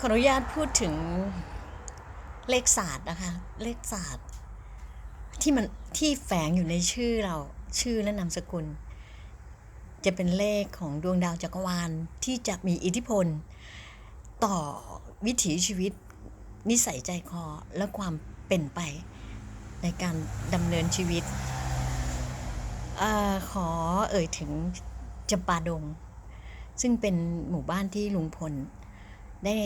ขออนุญาตพูดถึงเลขศาสตร์นะคะ เลขศาสตร์ ที่มันที่แฝงอยู่ในชื่อเราชื่อและนามสกุล จะเป็นเลขของดวงดาวจักรวาลที่จะมีอิทธิพล ต่อวิถีชีวิต นิสัยใจคอและความเป็นไปในการดำเนินชีวิตอขอเอ่ยถึงจำปาดง ซึ่งเป็นหมู่บ้านที่ลุงพล ได้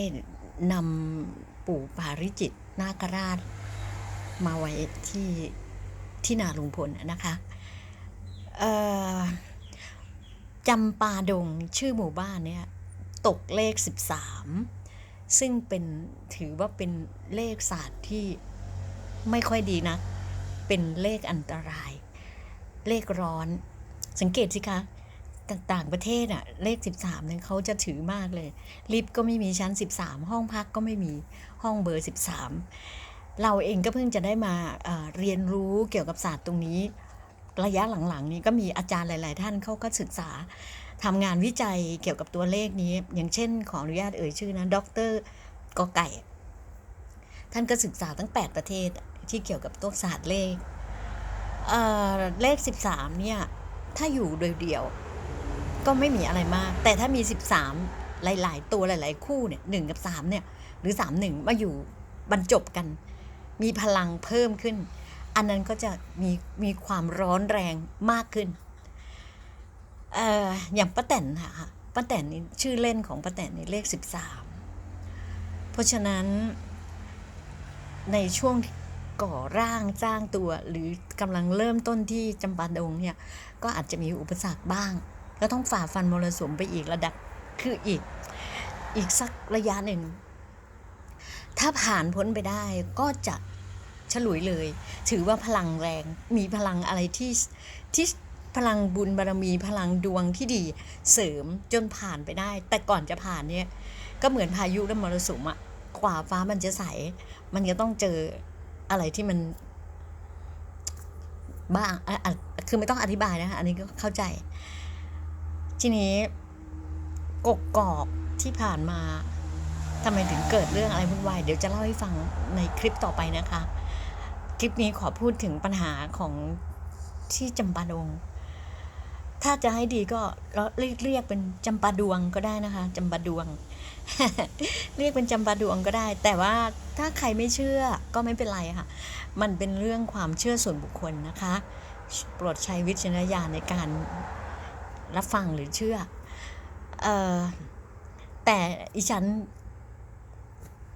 นำปู่ปาริจิตนาคราช มาไว้ที่ที่นาลุงพลนะคะจำปาดงชื่อหมู่บ้านเนี่ยตกเลข 13 ซึ่งเป็นถือว่าเป็นเลขศาสตร์ที่ไม่ค่อยดีนะ เป็นเลขอันตราย เลขร้อน สังเกตสิคะ ต่างประเทศอะเลข 13เนี่ยเขาจะถือมากเลย ลิฟต์ก็ไม่มีชั้น 13 ห้องพักก็ไม่มีห้องเบอร์ 13 เราเองก็เพิ่งจะได้มาเเรียนรู้เกี่ยวกับศาสตร์ตรงนี้ ระยะหลังๆ นี้ก็มีอาจารย์หลาย ๆ ท่านเขาก็ศึกษาทำงานวิจัยเกี่ยวกับตัวเลขนี้ อย่างเช่นขออนุญาตเอ่ยชื่อนะดรกอไก่ ท่านก็ศึกษาทั้ง 8 ประเทศที่เกี่ยวกับตัวศาสตร์เลขเออเลข 13เนี่ยถ้าอยู่เดียว ก็ไม่มีอะไรมาก แต่ถ้ามี 13 หลาย ๆ ตัวหลาย ๆ คู่เนี่ยหนึ่งกับ3เนี่ยหรือ 3 1 มาอยู่บรรจบกัน มีพลังเพิ่มขึ้น อันนั้นก็จะมีมีความร้อนแรงมากขึ้นเอ่ออย่างป้าแตนค่ะป้าแตนนี่ชื่อเล่นของป้าแตนนี่เลข 13 เพราะฉะนั้นในช่วงก่อร่างสร้างตัวหรือกำลังเริ่มต้นที่จำปาดงเนี่ยก็อาจจะมีอุปสรรคบ้าง ก็ต้องฝ่าฟันมรสุมไปอีกระดับคืออีกอีกสักระยะหนึ่ง ถ้าผ่านพ้นไปได้ก็จะฉลุยเลย ถือว่าพลังแรง มีพลังอะไรที่ที่พลังบุญบารมีพลังดวงที่ดีเสริมจนผ่านไปได้ แต่ก่อนจะผ่านเนี่ย ก็เหมือนพายุและมรสุมอะกว่าฟ้ามันจะใส มันก็ต้องเจออะไรที่มัน บ้างคือไม่ต้องอธิบายนะคะอันนี้ก็เข้าใจ ทีนี้กกกอกที่ผ่านมาทำไมถึงเกิดเรื่องอะไรวุ่นวายเดี๋ยวจะเล่าให้ฟังในคลิปต่อไปนะคะ คลิปนี้ขอพูดถึงปัญหาของที่จำปาดง ถ้าจะให้ดีก็เราเรียกเรียกเป็นจำปาดวงก็ได้นะคะจำปาดวง เรียกเป็นจำปาดวงก็ได้ แต่ว่าถ้าใครไม่เชื่อก็ไม่เป็นไรค่ะ มันเป็นเรื่องความเชื่อส่วนบุคคลนะคะ โปรดใช้วิจารณญาณในการ รับฟังหรือเชื่อออแต่อีฉัน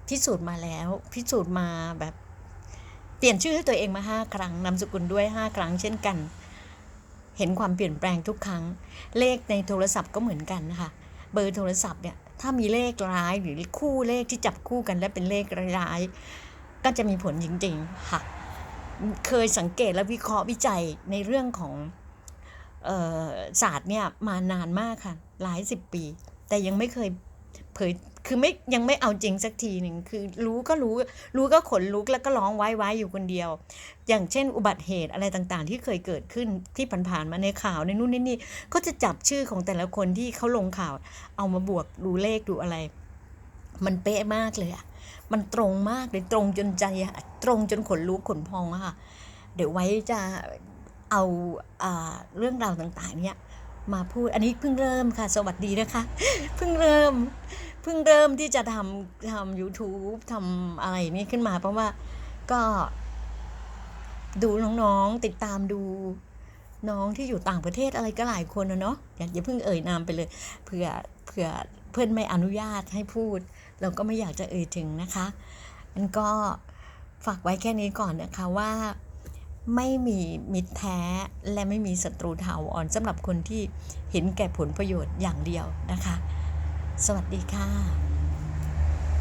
พิสูจน์มาแล้ว พิสูจน์มาแบบเปลี่ยนชื่อให้ตัวเองมาห้าครั้งนามสกุลด้วยห้าครั้งเช่นกัน เห็นความเปลี่ยนแปลงทุกครั้ง เลขในโทรศัพท์ก็เหมือนกันนะคะเบอร์โทรศัพท์เนี่ยถ้ามีเลขร้ายหรือคู่เลขที่จับคู่กันและเป็นเลขร้ายก็จะมีผลจริงๆค่ะ เคยสังเกตและวิเคราะห์วิจัยในเรื่องของ ศาสตร์เนี่ยมานานมากค่ะ หลายสิบปี แต่ยังไม่เคยเผยคือไม่ยังไม่เอาจริงสักทีหนึ่งคือรู้ก็รู้รู้ก็ขนลุกแล้วก็ร้องไว้ไว้อยู่คนเดียว อย่างเช่น อุบัติเหตุอะไรต่างๆ ที่เคยเกิดขึ้นที่ผ่านๆมาในข่าวในนู่นนี่นี่ก็จะจับชื่อของแต่ละคนที่เขาลงข่าว เอามาบวกดูเลขดูอะไร มันเป๊ะมากเลยอะมันตรงมากเลยตรงจนใจอะตรงจนขนลุกขนพองอะค่ะเดี๋ยวไว้จะ เอาอเรื่องราวต่างๆเนี่ยมาพูดอันนี้เพิ่งเริ่มค่ะ สวัสดีนะคะ เพิ่งเริ่ม เพิ่งเริ่มที่จะทำทำ YouTube ทำอะไรนี่ขึ้นมา เพราะว่าก็ดูน้องๆติดตามดูน้องที่อยู่ต่างประเทศอะไรก็หลายคนนะเนาะอย่าอย่าเพิ่งเอ่ยนามไปเลยเผื่อเผื่อเพื่อนไม่อนุญาตให้พูด เราก็ไม่อยากจะเอ่ยถึงนะคะมันก็ฝากไว้แค่นี้ก่อนนะคะว่า ไม่มีมิตรแท้และไม่มีศัตรูถาวรสำหรับคนที่เห็นแก่ผลประโยชน์อย่างเดียวนะคะ สวัสดีค่ะ